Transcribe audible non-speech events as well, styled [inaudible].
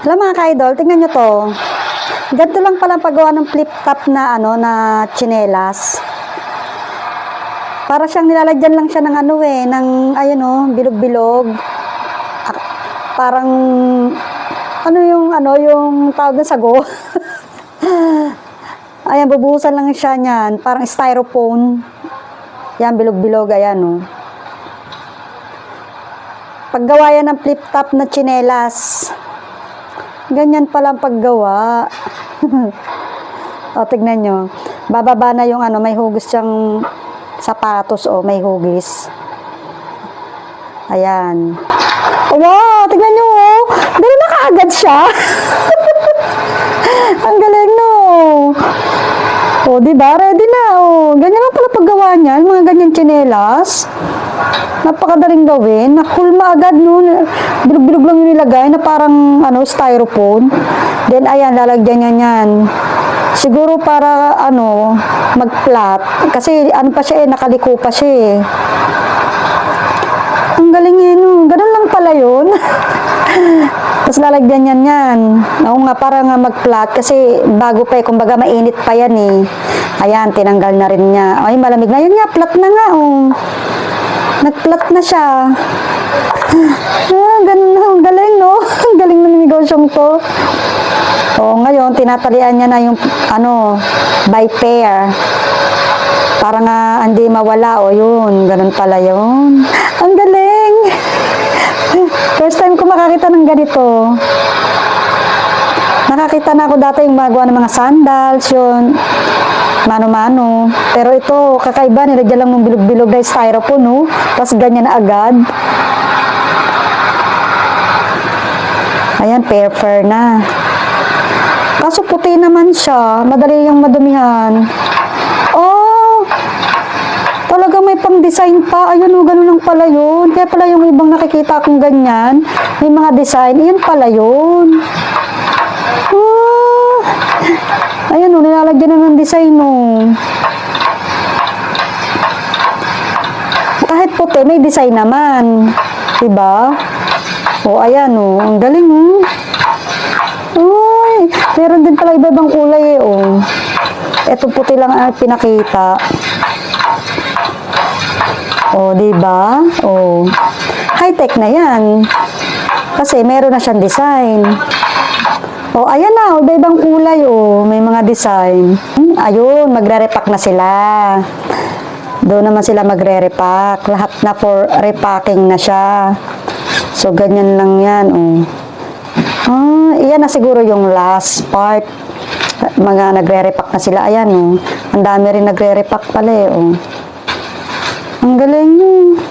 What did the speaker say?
Alam mga ka-idol, tingnan nyo to. Ganito lang pala paggawa ng flip top na ano na chinelas. Para siyang nilalagyan lang siya ng ano eh, ng ayun oh, bilog-bilog. Ah, Parang ano yung ano yung tawag na sago. [laughs] ayan, bubuhusan lang siya niyan, parang styrofoam. Yan, bilog-bilog, ayan oh. Paggawa yan ng flip top na chinelas. Ganyan pala ang paggawa. [laughs] o, tignan nyo. Bababa na yung ano, may hugis siyang sapatos o may hugis. Ayan. Wow, tignan nyo oh. Dali na kaagad siya. [laughs] ang galing no. O, di ba? Ready na. O, ganyan niyan. Mga ganyan chinelas. Napakadaling gawin. Nakulma agad no. Bilog-bilog lang yung nilagay na parang ano, styrofoam. Then ayan, lalagyan niya niyan. Siguro para ano, mag-flat. Kasi ano pa siya eh, nakaliko pa siya eh. Ang galing eh, no. Ganun lang pala yun. [laughs] Tapos lalagyan yan yan. Oo nga, para nga mag-flat. Kasi bago pa eh, kumbaga mainit pa yan eh. Ayan, tinanggal na rin niya. Ay, malamig na. Yan nga, flat na nga. Oh. Nag-flat na siya. [sighs] Ah, ganun, galing, no? [laughs] Galing ng negosyong to. O, ngayon, tinatalian niya na yung, ano, by pair. Para nga hindi mawala. O, yun. Ganun pala yun. Ang galing! Makakita ng ganito. Nakakita na ako dati yung magawa ng mga sandals, yun. Mano-mano. Pero ito, kakaiba, nilagyan lang ng bilog-bilog na styrofoam, no? Tapos ganyan na agad. Ayan, fair na. Kaso puti naman siya. Madali yung madumihan. Talaga may pang-design pa. Ayun, oh, ganun lang pala yun. Kaya pala yung ibang nakikita akong ganyan. May mga design. Iyan pala yun. Oh! Ayun, oh, nilalagyan ng design, oh. Kahit puti, may design naman. Diba? O, ayan, oh. Ang galing, oh. Uy, meron din pala iba-ibang kulay, eh, oh. Ito puti lang ang pinakita. O, di ba? O, high-tech na yan. Kasi meron na siyang design. O, ayan na, iba-ibang kulay, o. May mga design. Hmm, ayun, magre-repack na sila. Doon naman sila magre-repack. Lahat na for repacking na siya. So, ganyan lang yan, o. Ah, iyan na siguro yung last part. Mga nagre-repack na sila. Ayan, oh. Ang dami rin nagre-repack pala, eh, oh. Ang galing, oh.